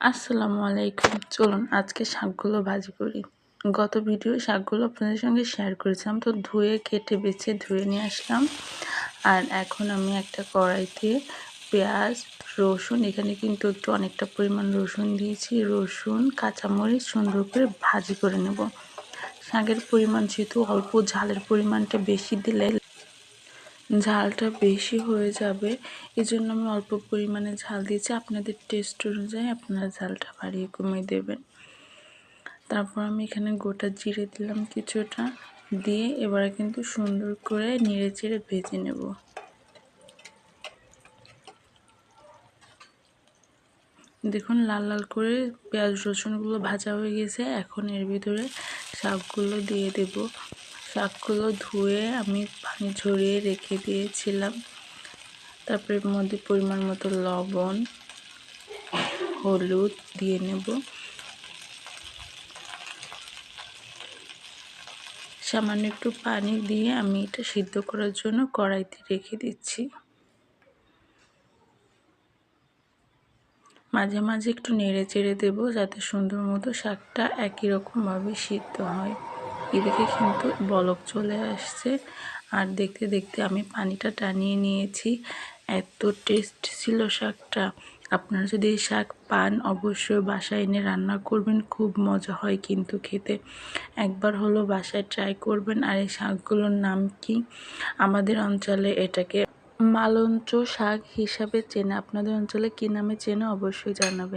আসসালামু আলাইকুম। চলুন আজকে শাকগুলো ভাজি করি। গত ভিডিও শাকগুলো আপনাদের সঙ্গে শেয়ার করেছিলাম, তো ধুয়ে, কেটে, বেছে, ধুয়ে নিয়ে আসলাম। আর এখন আমি একটা কড়াইতে পেঁয়াজ, রসুন, এখানে কিন্তু একটু অনেকটা পরিমাণ রসুন দিয়েছি। রসুন, কাঁচামরিচ সুন্দর করে ভাজি করে নেব। শাকের পরিমাণ যেহেতু অল্প, ঝালের পরিমাণটা বেশি দিলে ঝালটা বেশি হয়ে যাবে। এই জন্য আমি অল্প পরিমাণে ঝাল দিয়েছি। আপনাদের টেস্ট অনুযায়ী আপনারা ঝালটা বাড়িয়ে কমিয়ে দেবেন। তারপর আমি এখানে গোটা জিরে দিলাম কিছুটা। দিয়ে এবারে কিন্তু সুন্দর করে নেড়ে চেড়ে ভেজে নেব। দেখুন, লাল লাল করে পেঁয়াজ রসুনগুলো ভাজা হয়ে গেছে। এখন এর ভিতরে শাকগুলো দিয়ে দেব। শাকগুলো ধুয়ে আমি পানি ঝরিয়ে রেখে দিয়েছিলাম। তারপরে মধ্যে পরিমাণ মতো লবণ, হলুদ দিয়ে নেব। সামান্য একটু পানি দিয়ে আমি এটা সিদ্ধ করার জন্য কড়াইতে রেখে দিচ্ছি। মাঝে মাঝে একটু নেড়ে চেড়ে দেবো যাতে সুন্দর মতো শাকটা একই রকমভাবে সিদ্ধ হয়। এদিকে কিন্তু বলক চলে আসছে। আর দেখতে দেখতে আমি পানিটা টানিয়ে নিয়েছি। এত টেস্ট ছিল শাকটা। আপনারা যদি শাক পান, অবশ্যই বাসায় এনে রান্না করবেন। খুব মজা হয় কিন্তু খেতে। একবার হলো বাসায় ট্রাই করবেন। আর এই শাকগুলোর নাম কি? আমাদের অঞ্চলে এটাকে মালঞ্চ শাক হিসাবে চেনে। আপনাদের অঞ্চলে কী নামে চেনে? অবশ্যই জানাবেন।